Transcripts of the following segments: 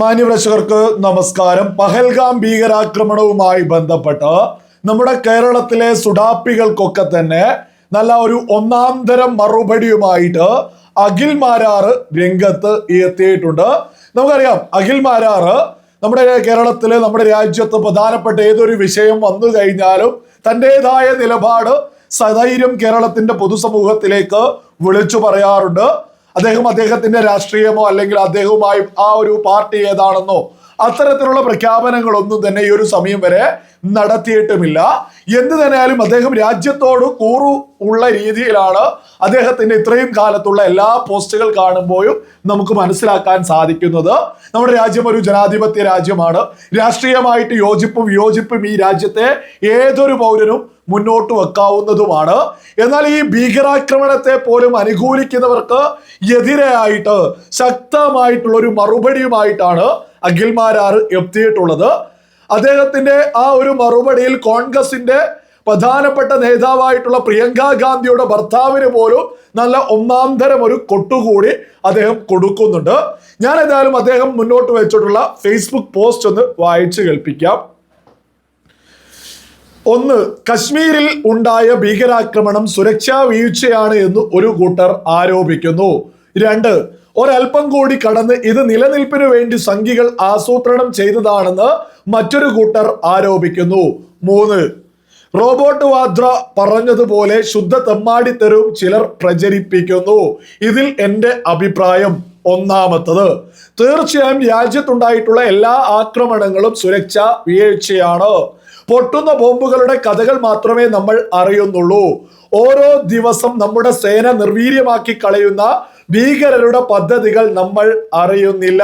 മാന്യപ്രേക്ഷകർക്ക് നമസ്കാരം. പഹൽഗാം ഭീകരാക്രമണവുമായി ബന്ധപ്പെട്ട് നമ്മുടെ കേരളത്തിലെ സുഡാപ്പികൾക്കൊക്കെ തന്നെ നല്ല ഒരു ഒന്നാം തരം മറുപടിയുമായിട്ട് അഖിൽ മാരാറ് രംഗത്ത് എത്തിയിട്ടുണ്ട്. നമുക്കറിയാം അഖിൽ മാരാറ് നമ്മുടെ കേരളത്തിൽ നമ്മുടെ രാജ്യത്ത് പ്രധാനപ്പെട്ട ഏതൊരു വിഷയം വന്നു കഴിഞ്ഞാലും തന്റെതായ നിലപാട് സധൈര്യം കേരളത്തിന്റെ പൊതുസമൂഹത്തിലേക്ക് വിളിച്ചു പറയാറുണ്ട്. അദ്ദേഹം അദ്ദേഹത്തിന്റെ രാഷ്ട്രീയമോ അല്ലെങ്കിൽ അദ്ദേഹവുമായി ആ ഒരു പാർട്ടി ഏതാണെന്നോ അത്തരത്തിലുള്ള പ്രഖ്യാപനങ്ങളൊന്നും തന്നെ ഈ ഒരു സമയം വരെ നടത്തിയിട്ടുമില്ല. എന്ത് തന്നെയാലും അദ്ദേഹം രാജ്യത്തോട് കൂറു ഉള്ള രീതിയിലാണ് അദ്ദേഹത്തിന്റെ ഇത്രയും കാലത്തുള്ള എല്ലാ പോസ്റ്റുകൾ കാണുമ്പോഴും നമുക്ക് മനസ്സിലാക്കാൻ സാധിക്കുന്നത്. നമ്മുടെ രാജ്യം ഒരു ജനാധിപത്യ രാജ്യമാണ്. രാഷ്ട്രീയമായിട്ട് യോജിപ്പും വിയോജിപ്പും ഈ രാജ്യത്തെ ഏതൊരു പൗരനും മുന്നോട്ട് വെക്കാവുന്നതുമാണ്. എന്നാൽ ഈ ഭീകരാക്രമണത്തെ പോലും അനുകൂലിക്കുന്നവർക്ക് എതിരെയായിട്ട് ശക്തമായിട്ടുള്ള ഒരു മറുപടിയുമായിട്ടാണ് അഖിൽമാരാർ എത്തിയിട്ടുള്ളത്. അദ്ദേഹത്തിന്റെ ആ ഒരു മറുപടിയിൽ കോൺഗ്രസിന്റെ പ്രധാനപ്പെട്ട നേതാവായിട്ടുള്ള പ്രിയങ്ക ഗാന്ധിയുടെ ഭർത്താവിന് പോലും നല്ല ഒന്നാം തരം ഒരു കൊട്ടുകൂടി അദ്ദേഹം കൊടുക്കുന്നുണ്ട്. ഞാൻ ഏതായാലും അദ്ദേഹം മുന്നോട്ട് വെച്ചിട്ടുള്ള ഫേസ്ബുക്ക് പോസ്റ്റ് ഒന്ന് വായിച്ചു കേൾപ്പിക്കാം. ഒന്ന് കശ്മീരിൽ ഉണ്ടായ ഭീകരാക്രമണം സുരക്ഷാ വീഴ്ചയാണ് എന്ന് ഒരു കൂട്ടർ ആരോപിക്കുന്നു. രണ്ട് ഒരൽപ്പം കൂടി കടന്ന് ഇത് നിലനിൽപ്പിന് വേണ്ടി സംഘികൾ ആസൂത്രണം ചെയ്തതാണെന്ന് മറ്റൊരു കൂട്ടർ ആരോപിക്കുന്നു. മൂന്ന് റോബോട്ട് വാദ്ര പറഞ്ഞതുപോലെ ശുദ്ധ തെമ്മാടിത്തരവും ചിലർ പ്രചരിപ്പിക്കുന്നു. ഇതിൽ എന്റെ അഭിപ്രായം ഒന്നാമത്തത്. തീർച്ചയായും രാജ്യത്തുണ്ടായിട്ടുള്ള എല്ലാ ആക്രമണങ്ങളും സുരക്ഷ വീഴ്ചയാണ്. പൊട്ടുന്ന ബോംബുകളുടെ കഥകൾ മാത്രമേ നമ്മൾ അറിയുന്നുള്ളൂ. ഓരോ ദിവസം നമ്മുടെ സേന നിർവീര്യമാക്കി കളയുന്ന ഭീകരരുടെ പദ്ധതികൾ നമ്മൾ അറിയുന്നില്ല.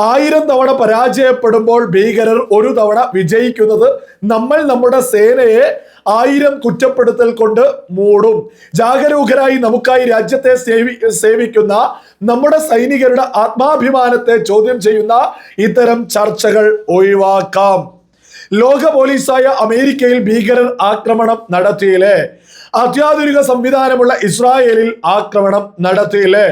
ആയിരം തവണ പരാജയപ്പെടുമ്പോൾ ഭീകരർ ഒരു തവണ വിജയിക്കുന്നത് നമ്മൾ നമ്മുടെ സേനയെ ആയിരം കുറ്റപ്പെടുത്തൽ കൊണ്ട് മൂടും. ജാഗരൂകരായി നമുക്കായി രാജ്യത്തെ സേവി സേവിക്കുന്ന നമ്മുടെ സൈനികരുടെ ആത്മാഭിമാനത്തെ ചോദ്യം ചെയ്യുന്ന ഇത്തരം ചർച്ചകൾ ഒഴിവാക്കാം. ലോക പോലീസായ അമേരിക്കയിൽ ഭീകരർ ആക്രമണം നടത്തിയില്ലേ? അത്യാധുനിക സംവിധാനമുള്ള ഇസ്രായേലിൽ ആക്രമണം നടത്തിയില്ലേ?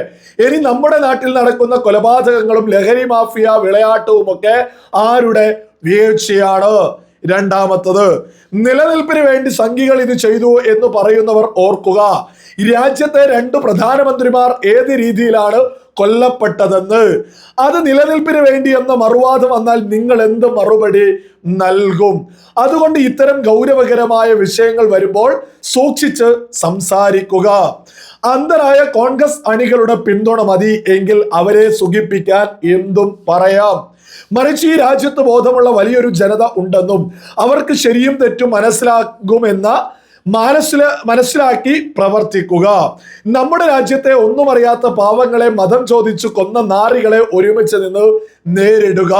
ഇനി നമ്മുടെ നാട്ടിൽ നടക്കുന്ന കൊലപാതകങ്ങളും ലഹരി മാഫിയ വിളയാട്ടവും ഒക്കെ ആരുടെ വീഴ്ചയാണ്? രണ്ടാമത്തത് നിലനിൽപ്പിന് വേണ്ടി സംഘികൾ ഇത് ചെയ്തു എന്ന് പറയുന്നവർ ഓർക്കുക. രാജ്യത്തെ രണ്ട് പ്രധാനമന്ത്രിമാർ ഏത് രീതിയിലാണ് കൊല്ലപ്പെട്ടതെന്ന്? അത് നിലനിൽപ്പിന് വേണ്ടി എന്ന മറുവാദം വന്നാൽ നിങ്ങൾ എന്ത് മറുപടി നൽകും. അതുകൊണ്ട് ഇത്തരം ഗൗരവകരമായ വിഷയങ്ങൾ വരുമ്പോൾ സൂക്ഷിച്ച് സംസാരിക്കുക. അന്തരായ കോൺഗ്രസ് അണികളുടെ പിന്തുണ മതി എങ്കിൽ അവരെ സുഖിപ്പിക്കാൻ എന്തും പറയാം. മറിച്ച് ഈ രാജ്യത്ത് ബോധമുള്ള വലിയൊരു ജനത ഉണ്ടെന്നും അവർക്ക് ശരിയും തെറ്റും മനസ്സിലാകുമെന്ന മനസ്സില മനസ്സിലാക്കി പ്രവർത്തിക്കുക. നമ്മുടെ രാജ്യത്തെ ഒന്നും അറിയാത്ത പാവങ്ങളെ മതം ചോദിച്ചു കൊന്ന നാറികളെ ഒരുമിച്ച് നിന്ന് നേരിടുക.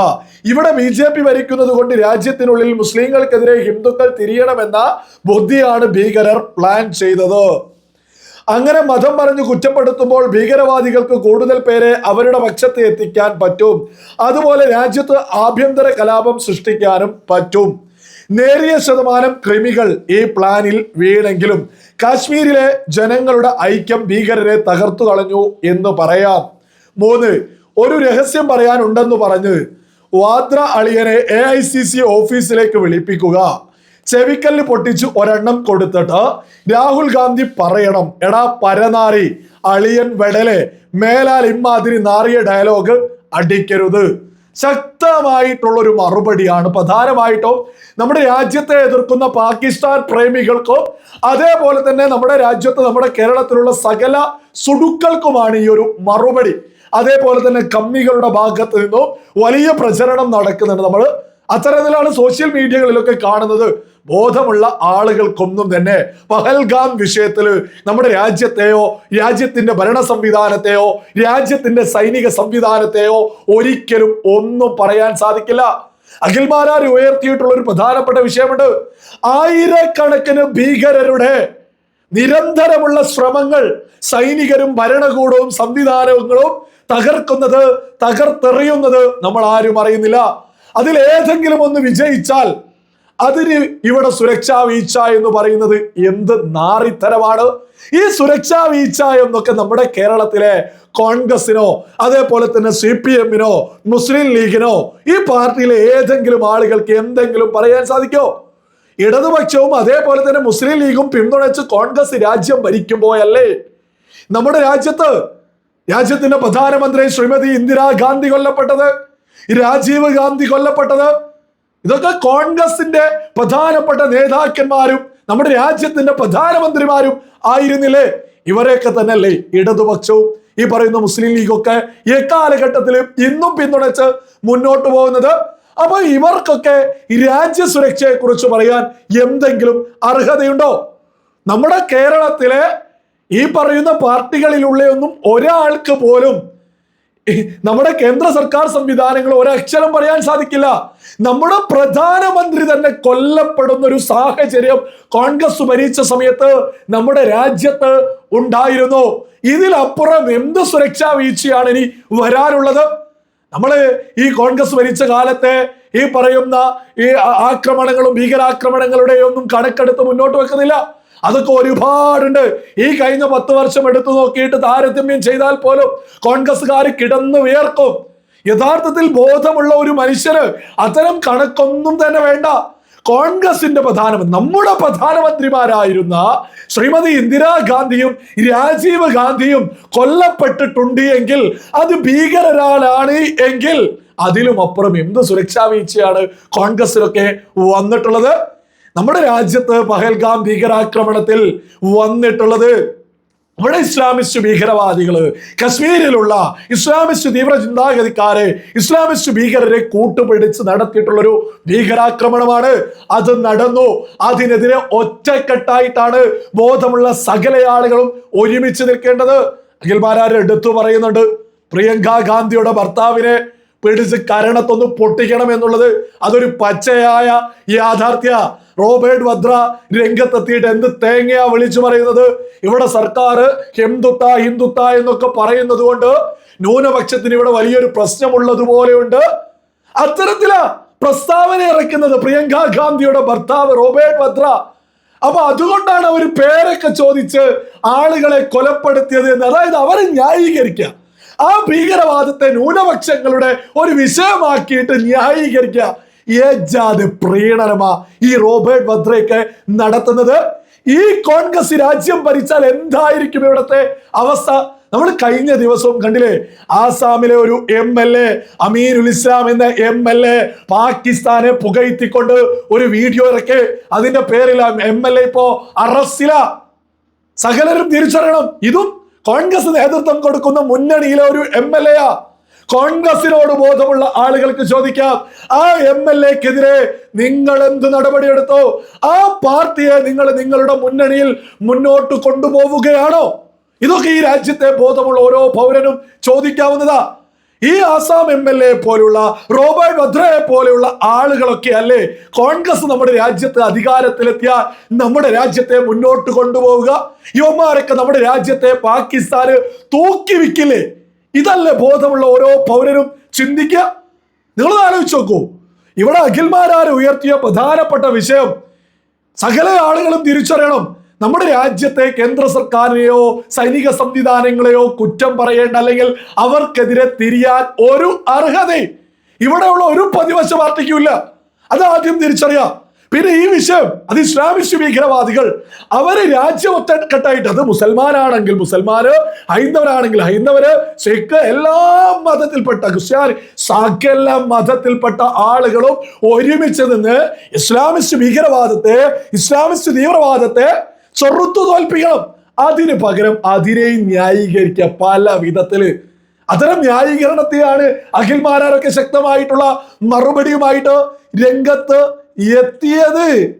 ഇവിടെ ബി ജെ പി ഭരിക്കുന്നത് കൊണ്ട് രാജ്യത്തിനുള്ളിൽ മുസ്ലിങ്ങൾക്കെതിരെ ഹിന്ദുക്കൾ തിരിയണമെന്ന ബുദ്ധിയാണ് ഭീകരർ പ്ലാൻ ചെയ്തത്. അങ്ങനെ മതം പറഞ്ഞു കുറ്റപ്പെടുത്തുമ്പോൾ ഭീകരവാദികൾക്ക് കൂടുതൽ പേരെ അവരുടെ പക്ഷത്ത് എത്തിക്കാൻ പറ്റും. അതുപോലെ രാജ്യത്ത് ആഭ്യന്തര കലാപം സൃഷ്ടിക്കാനും പറ്റും. നേരിയ ശതമാനം ക്രിമികൾ ഈ പ്ലാനിൽ വീണെങ്കിലും കാശ്മീരിലെ ജനങ്ങളുടെ ഐക്യം ഭീകരരെ തകർത്തു കളഞ്ഞു എന്ന് പറയാം. മൂന്ന് ഒരു രഹസ്യം പറയാനുണ്ടെന്ന് പറഞ്ഞ് വാദ്ര അളിയനെ എ ഐ സി സി ഓഫീസിലേക്ക് വിളിപ്പിക്കുക. ചെവിക്കല്ല് പൊട്ടിച്ച് ഒരെണ്ണം കൊടുത്തിട്ട് രാഹുൽ ഗാന്ധി പറയണം എടാ പരനാറി അളിയൻ വെടലെ മേലാൽ ഇമ്മാതിരി നാറിയ ഡയലോഗ് അടിക്കരുത്. ശക്തമായിട്ടുള്ള ഒരു മറുപടിയാണ്. പ്രധാനമായിട്ടും നമ്മുടെ രാജ്യത്തെ എതിർക്കുന്ന പാകിസ്ഥാൻ പ്രേമികൾക്കും അതേപോലെ തന്നെ നമ്മുടെ രാജ്യത്ത് നമ്മുടെ കേരളത്തിലുള്ള സകല സുടുക്കൾക്കുമാണ് ഈ ഒരു മറുപടി. അതേപോലെ തന്നെ കമ്മികളുടെ ഭാഗത്ത് നിന്നും വലിയ പ്രചരണം നടക്കുന്നുണ്ട്. നമ്മൾ അത്തരത്തിലാണ് സോഷ്യൽ മീഡിയകളിലൊക്കെ കാണുന്നത്. ബോധമുള്ള ആളുകൾക്കൊന്നും തന്നെ പഹൽഗാം വിഷയത്തിൽ നമ്മുടെ രാജ്യത്തെയോ രാജ്യത്തിന്റെ ഭരണ സംവിധാനത്തെയോ രാജ്യത്തിന്റെ സൈനിക സംവിധാനത്തെയോ ഒരിക്കലും ഒന്നും പറയാൻ സാധിക്കില്ല. അഖിൽമാരാർ ഉയർത്തിയിട്ടുള്ള ഒരു പ്രധാനപ്പെട്ട വിഷയമുണ്ട്. ആയിരക്കണക്കിന് ഭീകരരുടെ നിരന്തരമുള്ള ശ്രമങ്ങൾ സൈനികരും ഭരണകൂടവും സംവിധാനങ്ങളും തകർക്കുന്നത് തകർത്തെറിയുന്നത് നമ്മൾ ആരും അറിയുന്നില്ല. അതിൽ ഏതെങ്കിലും ഒന്ന് വിജയിച്ചാൽ അതിന് ഇവിടെ സുരക്ഷാ വീഴ്ച എന്ന് പറയുന്നത് എന്ത് നാറിത്തരമാണ്? ഈ സുരക്ഷാ വീഴ്ച എന്നൊക്കെ നമ്മുടെ കേരളത്തിലെ കോൺഗ്രസിനോ അതേപോലെ തന്നെ സി പി എമ്മിനോ മുസ്ലിം ലീഗിനോ ഈ പാർട്ടിയിലെ ഏതെങ്കിലും ആളുകൾക്ക് എന്തെങ്കിലും പറയാൻ സാധിക്കോ? ഇടതുപക്ഷവും അതേപോലെ തന്നെ മുസ്ലിം ലീഗും പിന്തുണച്ച് കോൺഗ്രസ് രാജ്യം ഭരിക്കുമ്പോഴല്ലേ? നമ്മുടെ രാജ്യത്ത് രാജ്യത്തിന്റെ പ്രധാനമന്ത്രി ശ്രീമതി ഇന്ദിരാഗാന്ധി കൊല്ലപ്പെട്ടത് രാജീവ് ഗാന്ധി കൊല്ലപ്പെട്ടത് ഇതൊക്കെ കോൺഗ്രസിന്റെ പ്രധാനപ്പെട്ട നേതാക്കന്മാരും നമ്മുടെ രാജ്യത്തിന്റെ പ്രധാനമന്ത്രിമാരും ആയിരുന്നില്ലേ? ഇവരെയൊക്കെ തന്നെയല്ലേ ഇടതുപക്ഷവും. ഈ പറയുന്ന മുസ്ലിം ലീഗൊക്കെ എക്കാലഘട്ടത്തിലും ഇന്നും പിന്തുണച്ച് മുന്നോട്ട് പോകുന്നത്. അപ്പൊ ഇവർക്കൊക്കെ രാജ്യ രാജ്യസുരക്ഷയെ കുറിച്ച് പറയാൻ എന്തെങ്കിലും അർഹതയുണ്ടോ? നമ്മുടെ കേരളത്തിലെ ഈ പറയുന്ന പാർട്ടികളിലുള്ളയൊന്നും ഒരാൾക്ക് പോലും നമ്മുടെ കേന്ദ്ര സർക്കാർ സംവിധാനങ്ങൾ ഒരക്ഷരം പറയാൻ സാധിക്കില്ല. നമ്മുടെ പ്രധാനമന്ത്രി തന്നെ കൊല്ലപ്പെടുന്ന ഒരു സാഹചര്യം കോൺഗ്രസ് ഭരിച്ച സമയത്ത് നമ്മുടെ രാജ്യത്ത് ഉണ്ടായിരുന്നു. ഇതിലപ്പുറം എന്ത് സുരക്ഷാ വീഴ്ചയാണ് ഇനി വരാനുള്ളത്? നമ്മൾ ഈ കോൺഗ്രസ് ഭരിച്ച കാലത്തെ ഈ പറയുന്ന ഈ ആക്രമണങ്ങളും ഭീകരാക്രമണങ്ങളുടെ ഒന്നും കണക്കെടുത്ത് മുന്നോട്ട് വെക്കുന്നില്ല. അതൊക്കെ ഒരുപാടുണ്ട്. ഈ കഴിഞ്ഞ പത്ത് വർഷം എടുത്തു നോക്കിയിട്ട് താരതമ്യം ചെയ്താൽ പോലും കോൺഗ്രസ്സുകാർ കിടന്നു വിയർക്കും. യഥാർത്ഥത്തിൽ ബോധമുള്ള ഒരു മനുഷ്യന് അത്തരം കണക്കൊന്നും തന്നെ വേണ്ട. കോൺഗ്രസിന്റെ പ്രധാനമന്ത്രി നമ്മുടെ പ്രധാനമന്ത്രിമാരായിരുന്ന ശ്രീമതി ഇന്ദിരാഗാന്ധിയും രാജീവ് ഗാന്ധിയും കൊല്ലപ്പെട്ടിട്ടുണ്ട് എങ്കിൽ അത് ഭീകരരാളാണ് എങ്കിൽ അതിലും അപ്പുറം എന്ത് സുരക്ഷാ വീഴ്ചയാണ് കോൺഗ്രസിലൊക്കെ വന്നിട്ടുള്ളത്? നമ്മുടെ രാജ്യത്ത് പഹൽഗാം ഭീകരാക്രമണത്തിൽ വന്നിട്ടുള്ളത് ഇവിടെ ഇസ്ലാമിസ്റ്റ് ഭീകരവാദികൾ കശ്മീരിലുള്ള ഇസ്ലാമിസ്റ്റ് തീവ്ര ചിന്താഗതിക്കാരെ ഇസ്ലാമിസ്റ്റ് ഭീകരരെ കൂട്ടുപിടിച്ച് നടത്തിയിട്ടുള്ളൊരു ഭീകരാക്രമണമാണ്. അത് നടന്നു. അതിനെതിരെ ഒറ്റക്കെട്ടായിട്ടാണ് ബോധമുള്ള സകല ആളുകളും ഒരുമിച്ച് നിൽക്കേണ്ടത്. അഖിൽമാരാർ എടുത്തു പറയുന്നുണ്ട് പ്രിയങ്ക ഗാന്ധിയുടെ ഭർത്താവിനെ പിടിച്ച് കരണത്തൊന്ന് പൊട്ടിക്കണം എന്നുള്ളത് അതൊരു പച്ചയായ യാഥാർത്ഥ്യ. റോബർട്ട് വദ്ര രംഗത്തെത്തിയിട്ട് എന്ത് തേങ്ങയാ വിളിച്ചു പറയുന്നത്? ഇവിടെ സർക്കാർ ഹിന്ദുത്ത ഹിന്ദുത്ത എന്നൊക്കെ പറയുന്നത് കൊണ്ട് ന്യൂനപക്ഷത്തിന് ഇവിടെ വലിയൊരു പ്രശ്നമുള്ളത് പോലെയുണ്ട്. അത്തരത്തിലാ പ്രസ്താവന ഇറക്കുന്നത് പ്രിയങ്ക ഗാന്ധിയുടെ ഭർത്താവ് റോബേർട്ട് വദ്ര. അപ്പൊ അതുകൊണ്ടാണ് അവർ പേരൊക്കെ ചോദിച്ച് ആളുകളെ കൊലപ്പെടുത്തിയത് എന്ന്. അതായത് അവരെ ന്യായീകരിക്കുക. ആ ഭീകരവാദത്തെ ന്യൂനപക്ഷങ്ങളുടെ ഒരു വിഷയമാക്കിയിട്ട് ന്യായീകരിക്കുക. ഏജാതി പ്രീണനമാ ഈ റോബർട്ട് വദ്രയൊക്കെ നടത്തുന്നത്. ഈ കോൺഗ്രസ് രാജ്യം ഭരിച്ചാൽ എന്തായിരിക്കും ഇവിടുത്തെ അവസ്ഥ? നമ്മൾ കഴിഞ്ഞ ദിവസവും കണ്ടില്ലേ ആസാമിലെ ഒരു M L A Aminul Islam എന്ന എം എൽ എ പാകിസ്ഥാനെ പുകഴ്ത്തിക്കൊണ്ട് ഒരു വീഡിയോ ഇറക്കി. അതിന്റെ പേരിൽ എം എൽ എ ഇപ്പോ അറസ്റ്റില. സകലരും തിരിച്ചറിയണം. ഇതും കോൺഗ്രസ് നേതൃത്വം കൊടുക്കുന്ന മുന്നണിയിലെ ഒരു എം എൽ എ കോൺഗ്രസിനോട് ബോധമുള്ള ആളുകൾക്ക് ചോദിക്കാം ആ എം എൽ എക്കെതിരെ നിങ്ങൾ എന്ത് നടപടിയെടുത്തോ? ആ പാർട്ടിയെ നിങ്ങൾ നിങ്ങളുടെ മുന്നണിയിൽ മുന്നോട്ട് കൊണ്ടുപോവുകയാണോ? ഇതൊക്കെ ഈ രാജ്യത്തെ ബോധമുള്ള ഓരോ പൗരനും ചോദിക്കാവുന്നതാ. ഈ ആസാം എം എൽ എ പോലുള്ള റോബർട്ട് വദ്രയെ പോലെയുള്ള ആളുകളൊക്കെ അല്ലേ? കോൺഗ്രസ് നമ്മുടെ രാജ്യത്ത് അധികാരത്തിലെത്തിയ നമ്മുടെ രാജ്യത്തെ മുന്നോട്ട് കൊണ്ടുപോവുക. യുവമാരൊക്കെ നമ്മുടെ രാജ്യത്തെ പാകിസ്ഥാന് തൂക്കി വിക്കില്ലേ ഇതല്ലേ ബോധമുള്ള ഓരോ പൗരനും ചിന്തിക്കുക നിങ്ങൾ ആലോചിച്ച് നോക്കൂ. ഇവിടെ അഖിൽമാരാരെ ഉയർത്തിയ പ്രധാനപ്പെട്ട വിഷയം സകല ആളുകളും തിരിച്ചറിയണം. നമ്മുടെ രാജ്യത്തെ കേന്ദ്ര സർക്കാരിനെയോ സൈനിക സംവിധാനങ്ങളെയോ കുറ്റം പറയേണ്ട അല്ലെങ്കിൽ അവർക്കെതിരെ തിരിയാൻ ഒരു അർഹതയും ഇവിടെയുള്ള ഒരു പ്രതിപക്ഷ പാർട്ടിക്കും ഇല്ല. അത് ആദ്യം തിരിച്ചറിയാം. പിന്നെ ഈ വിഷയം അത് ഇസ്ലാമിസ്റ്റ് ഭീകരവാദികൾ അവർ രാജ്യമൊത്തക്കെട്ടായിട്ട് അത് മുസൽമാനാണെങ്കിൽ മുസൽമാന് ഹൈന്ദവരാണെങ്കിൽ ഹൈന്ദവര് സിഖ് എല്ലാ മതത്തിൽപ്പെട്ട ക്രിസ്ത്യാനി സകല മതത്തിൽപ്പെട്ട ആളുകളും ഒരുമിച്ച് നിന്ന് ഇസ്ലാമിസ്റ്റ് ഭീകരവാദത്തെ ഇസ്ലാമിസ്റ്റ് തീവ്രവാദത്തെ ചെറുത്തു തോൽപ്പിക്കണം. അതിന് പകരം അതിനെയും ന്യായീകരിക്കുക പല വിധത്തിൽ. അത്തരം ന്യായീകരണത്തെയാണ് അഖിൽമാരൊക്കെ ശക്തമായിട്ടുള്ള മറുപടിയുമായിട്ട് രംഗത്ത് എത്തിയത്.